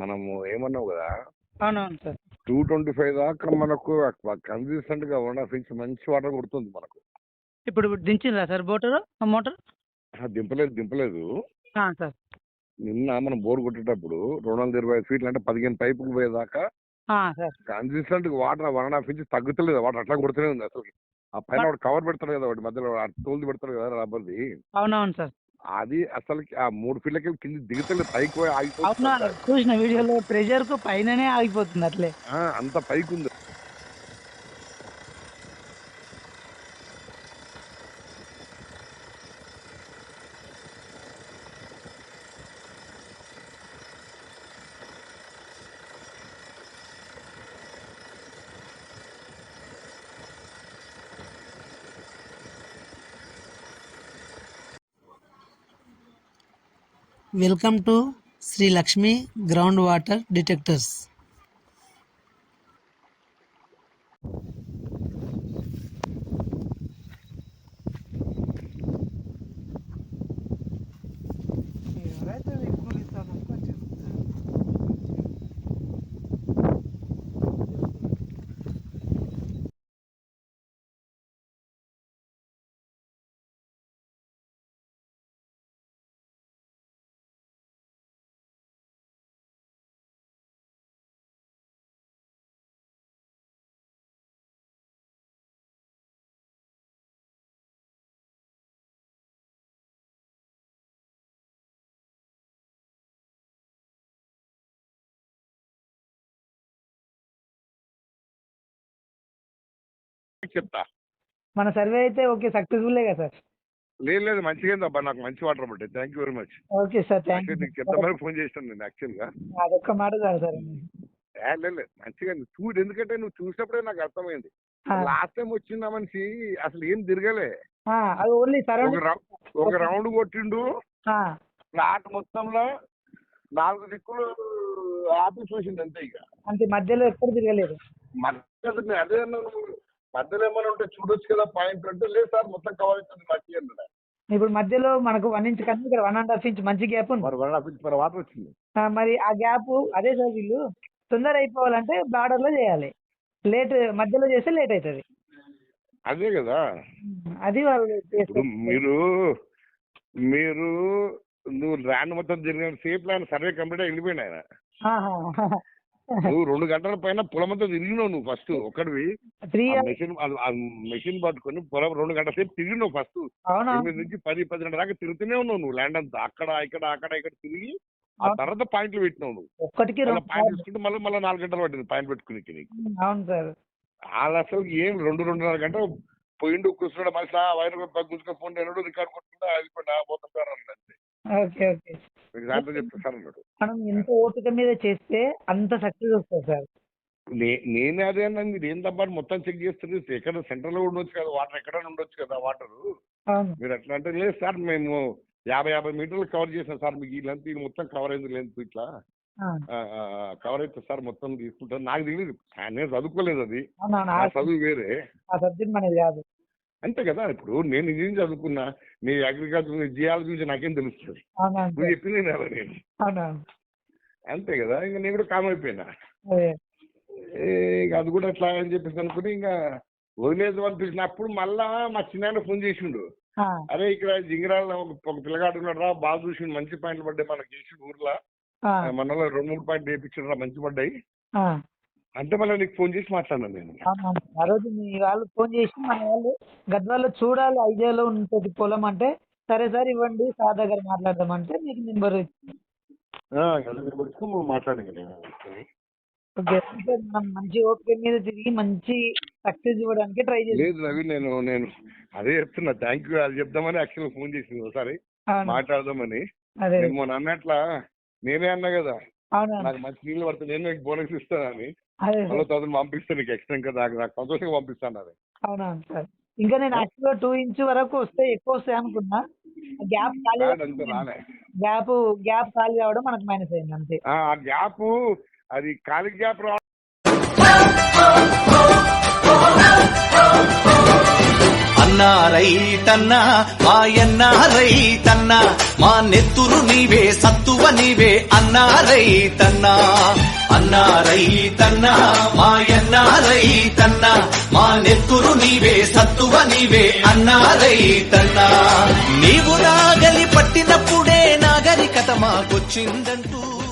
మనము ఏమన్నావు కదా? అవునవును సార్. టూ ట్వంటీ ఫైవ్ దాకా మనకు కన్సిస్టెంట్గా హాఫ్ ఇంచ్ మంచి వాటర్ కొడుతుంది మనకు. ఇప్పుడు దించిందా సార్ బోటరు? మోటార్? దింపలేదు దింపలేదు. సార్. నిన్న మనం బోర్ కొట్టేటప్పుడు రెండు వందల ఇరవై ఫీట్లు అంటే పదిహేను పైపులు పోయేదాకా consistent water one and half inch తగ్గుతలేదు. Water అట్లా కొడుతూనే ఉంది అసలు ఆ పైన కవర్ పెడతాడు కదా మధ్యలో తోలు పెడతాడు కదా రబ్బర్ది. అవునవును సార్. అది అసలు ఆ మూడు ఫీట్లకి కింద దిగుతలేదు పైకి పోయి ఆగిపోతుంది చూసిన వీడియోలో ప్రెషర్కు పైననే ఆగిపోతుంది అట్లే. ఆ, అంత పైకి ఉంది welcome to Shri Lakshmi ground water detectors. చెప్తా. మన సర్వే అయితే ఓకే సక్సెస్ఫుల్ కదా సార్? లేదు లేదు మంచిగా అబ్బా నాకు మంచి వాటర్ పట్టాయి thank you very much okay sir thank actually నీకు చెప్తామని ఫోన్ చేస్తాను నేను యాక్చువల్గా అదొక్క మాట చాలు సార్. లేదు మంచిగా ఉంది. చూడు ఎందుకంటే నువ్వు చూసినప్పుడే నాకు అర్థమైంది. లాస్ట్ టైం వచ్చిన మనిషి అసలు ఏం తిరగలే. ఆ, అది ఓన్లీ ఒక రౌండ్ కొట్టిండు. ఫ్లాట్ మొత్తంలో నాలుగు దిక్కులు ఆపి చూసిండు అంతే ఇక. అంతే మధ్యలో ఎక్కడ తిరగలేదు. మధ్యలో అదే మధ్యలో ఏమైనా ఉంటే చూడొచ్చు కదా పాయింట్ అంటే లేదు సార్ మొత్తం కవర్ అవుతుంది అన్నాడు. ఇప్పుడు మధ్యలో మనకు వన్ ఇంచ్ కన్నా ఇక్కడ వన్ అండ్ హాఫ్ ఇంచ్ మంచి గ్యాప్ ఉంది. మరి వన్ హాఫ్ ఇంచ్ మరి వాటర్ వచ్చింది. ఆ, మరి ఆ గ్యాప్ అదే సార్ వీళ్ళు తొందర అయిపోవాలంటే బార్డర్లో చేయాలి. లేట్ మధ్యలో చేస్తే లేట్ అవుతుంది. అదే కదా. అది వాళ్ళు ఇప్పుడు. మీరు మీరు నువ్వు ల్యాండ్ మొత్తం జరిగిన సేఫ్ ల్యాండ్ సర్వే కంప్లీట్ ఆయన. ఆహా. నువ్వు రెండు గంటల పైన పొలం అంతా తిరిగినావు నువ్వు ఫస్ట్ ఆ మెషిన్ మెషిన్ పట్టుకొని పొలం రెండు గంటల సేపు తిరిగినావు ఫస్ట్ ఎనిమిది నుంచి పది పది గంటల దాకా తిరుగుతూనే ఉన్నావు నువ్వు ల్యాండ్ అంతా. అక్కడ ఇక్కడ అక్కడ ఇక్కడ తిరిగి ఆ. తర్వాత పాయింట్లు పెట్టినావు నువ్వు. ఒక్కటికి పాయింట్ తీసుకుంటే మళ్ళీ మళ్ళీ నాలుగు గంటలు పట్టింది పాయింట్ పెట్టుకుని నీకు. అవును సార్. వాళ్ళు అసలు ఏం రెండు రెండున్నర గంట పోయిండు కూర్చున్నాడు. మనిషి వైర్ గుంజుకొని ఫోన్ నేను రికార్డ్ కొట్టుకుంటా అయిపోయినా పోతాం అంతే. Okay okay. అన్నాడు. మనం ఎంత ఓపిక మీద చేస్తే అంత సక్సెస్ వస్తుంది సార్. నేనే అదే అన్నా మీరు ఏం తప్ప మొత్తం చెక్ చేస్తుంది. ఎక్కడ సెంటర్లో ఉండొచ్చు కదా వాటర్ ఎక్కడ ఉండొచ్చు కదా వాటర్. మీరు అట్లా అంటే లేదు సార్ మేము యాభై యాభై మీటర్లు కవర్ చేసాం సార్ మీకు ఈ లెంత్ ఇది మొత్తం కవర్ అయింది లెంత్ ఇట్లా. కవర్ అయితే సార్ మొత్తం తీసుకుంటాను నాకు తెలియదు నేను చదువుకోలేదు అది. చదువు వేరే. ఆ సబ్జెక్ట్ మనది కాదు. అంతే కదా. ఇప్పుడు నేను ఇంజనీరింగ్ చదువుకున్నా నీ అగ్రికల్చర్ జియాలజీ గురించి నాకేం తెలుస్తుంది? నువ్వు. చెప్పింది నేను. అంతే కదా. ఇంకా నేను కూడా కామ్ అయిపోయినా. అదే. ఏ, ఇంకా అది కూడా ఎట్లా అని చెప్పేసి అనుకుని ఇంకా వదిలేదు అనిపించినప్పుడు మళ్ళా మా చిన్న ఫోన్ చేసిండు. అరే ఇక్కడ జింగిరాల ఒక ఒక పిల్లగాడు ఉన్నాడు రా బాగా చూసిండు మంచి పాయింట్లు పడ్డాయి మనకి చేసి ఊర్లో. మనలో రెండు మూడు పాయింట్లు వేయించాడు రా మంచి పడ్డాయి. అంటే మళ్ళీ నీకు ఫోన్ చేసి మాట్లాడినాను నేను. ఆ రోజు మీ వాళ్ళు ఫోన్ చేసి మన వాళ్ళు గద్వాల్లో చూడాలి ఐడియాలో ఉంటుంది పొలం అంటే సరే సార్ ఇవ్వండి సార్ దగ్గర మీకు నెంబర్ మాట్లాడింది నేను. ఓకే అంటే మనం మంచి ఓపిక మీద తిరిగి మంచి సక్సెస్ ఇవ్వడానికి ట్రై చేస్తాం లేదు రవి నేను నేను అదే చెప్తున్నా. థ్యాంక్ యూ అది చెప్దామని యాక్చువల్ ఫోన్ చేసింది ఒకసారి. మాట్లాడదామని. అదే. నేను మొన్న అన్నట్లా నేనే అన్నా కదా అవును నాకు మంచి నీళ్ళు పడితే నేను నీకు బోనస్ ఇస్తానని అదే మళ్ళీ తర్వాత పంపిస్తాను నీకు ఎక్స్ట్రా ఇంకా నాకు నాకు సంతోషంగా పంపిస్తాను అది సార్ ఇంకా నేను యాక్చువల్గా టూ ఇంచ్ వరకు వస్తే ఎక్కువ వస్తాయి అనుకున్నా గ్యాప్ ఖాళీ అంత రాలే గ్యాప్ గ్యాప్ ఖాళీ అవడం మనకు మైనస్ అయింది అంతే ఆ గ్యాప్ అది ఖాళీ గ్యాప్ రా అన్న అన్నా రైతన్నా మాయన్న రైతన్నా మా నెత్తురు నీవే సత్తువ నీవే అన్నా రైతన్నా. అన్నా రైతన్నా మాయన్న రైతన్నా మా నెత్తురు నీవే సత్తువ నీవే అన్నా రైతన్నా. నీవు నాగలి పట్టినప్పుడే నాగరికత మాకొచ్చిందంటూ.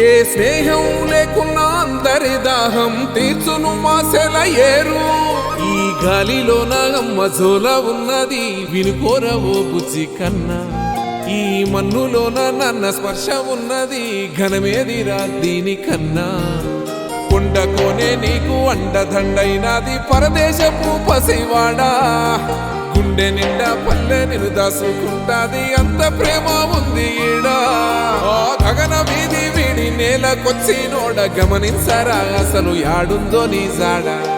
ఏ స్నేహం లేకున్నా అందరి దాహం తీర్చును మాసెల ఈ గాలిలో నాగమ్మ జోల ఉన్నది వినుకోరవో బుజ్జి కన్నా. ఈ మన్నులోన నన్న స్పర్శ ఉన్నది ఘనమేదిరా దీనికన్నా కొండకోనే నీకు అండదండైనది పరదేశపు పసివాడా. గుండె నిండా పల్లె నిన్ను దాసుకుంటాది అంత ప్రేమ ఉంది ఈడా. ఆ గగన వీధి నేలకొచ్చి నోడ గమనించరా? అసలు యాడుందో నీ జాడా.